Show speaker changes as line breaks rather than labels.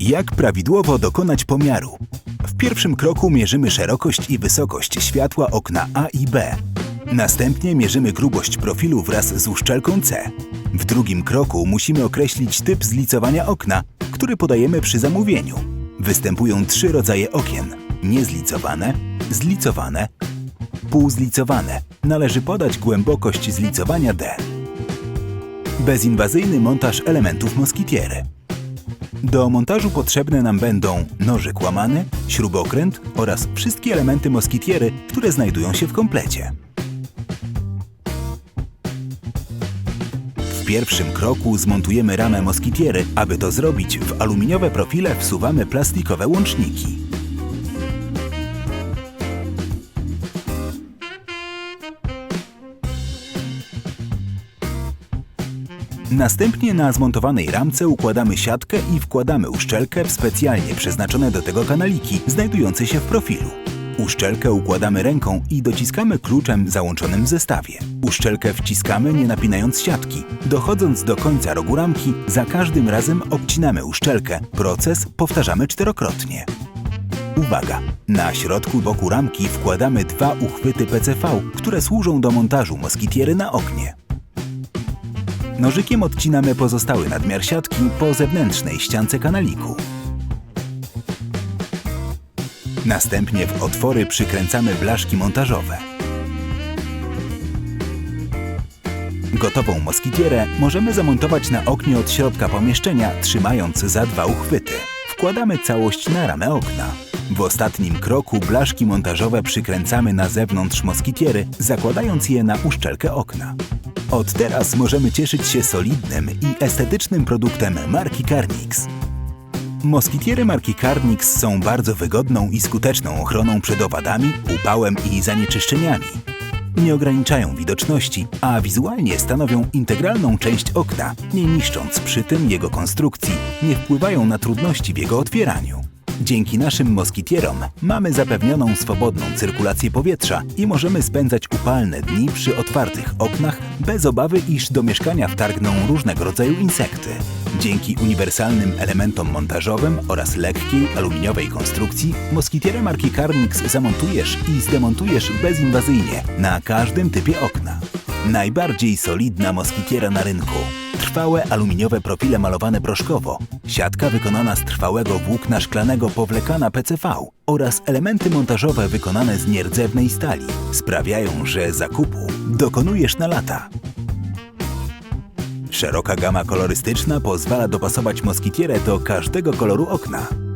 Jak prawidłowo dokonać pomiaru? W pierwszym kroku mierzymy szerokość i wysokość światła okna A i B. Następnie mierzymy grubość profilu wraz z uszczelką C. W drugim kroku musimy określić typ zlicowania okna, który podajemy przy zamówieniu. Występują trzy rodzaje okien: niezlicowane, zlicowane, półzlicowane. Należy podać głębokość zlicowania D. Bezinwazyjny montaż elementów moskitiery. Do montażu potrzebne nam będą nożyk łamany, śrubokręt oraz wszystkie elementy moskitiery, które znajdują się w komplecie. W pierwszym kroku zmontujemy ramę moskitiery. Aby to zrobić, w aluminiowe profile wsuwamy plastikowe łączniki. Następnie na zmontowanej ramce układamy siatkę i wkładamy uszczelkę w specjalnie przeznaczone do tego kanaliki, znajdujące się w profilu. Uszczelkę układamy ręką i dociskamy kluczem załączonym w zestawie. Uszczelkę wciskamy nie napinając siatki. Dochodząc do końca rogu ramki, za każdym razem obcinamy uszczelkę. Proces powtarzamy czterokrotnie. Uwaga! Na środku boku ramki wkładamy dwa uchwyty PCV, które służą do montażu moskitiery na oknie. Nożykiem odcinamy pozostały nadmiar siatki po zewnętrznej ściance kanaliku. Następnie w otwory przykręcamy blaszki montażowe. Gotową moskitierę możemy zamontować na oknie od środka pomieszczenia, trzymając za dwa uchwyty. Wkładamy całość na ramę okna. W ostatnim kroku blaszki montażowe przykręcamy na zewnątrz moskitiery, zakładając je na uszczelkę okna. Od teraz możemy cieszyć się solidnym i estetycznym produktem marki Carnix. Moskitiery marki Carnix są bardzo wygodną i skuteczną ochroną przed owadami, upałem i zanieczyszczeniami. Nie ograniczają widoczności, a wizualnie stanowią integralną część okna, nie niszcząc przy tym jego konstrukcji, nie wpływają na trudności w jego otwieraniu. Dzięki naszym moskitierom mamy zapewnioną swobodną cyrkulację powietrza i możemy spędzać upalne dni przy otwartych oknach bez obawy, iż do mieszkania wtargną różnego rodzaju insekty. Dzięki uniwersalnym elementom montażowym oraz lekkiej aluminiowej konstrukcji moskitierę marki Carnix zamontujesz i zdemontujesz bezinwazyjnie na każdym typie okna. Najbardziej solidna moskitiera na rynku. Trwałe aluminiowe profile malowane proszkowo, siatka wykonana z trwałego włókna szklanego powlekana PCV oraz elementy montażowe wykonane z nierdzewnej stali sprawiają, że zakupu dokonujesz na lata. Szeroka gama kolorystyczna pozwala dopasować moskitierę do każdego koloru okna.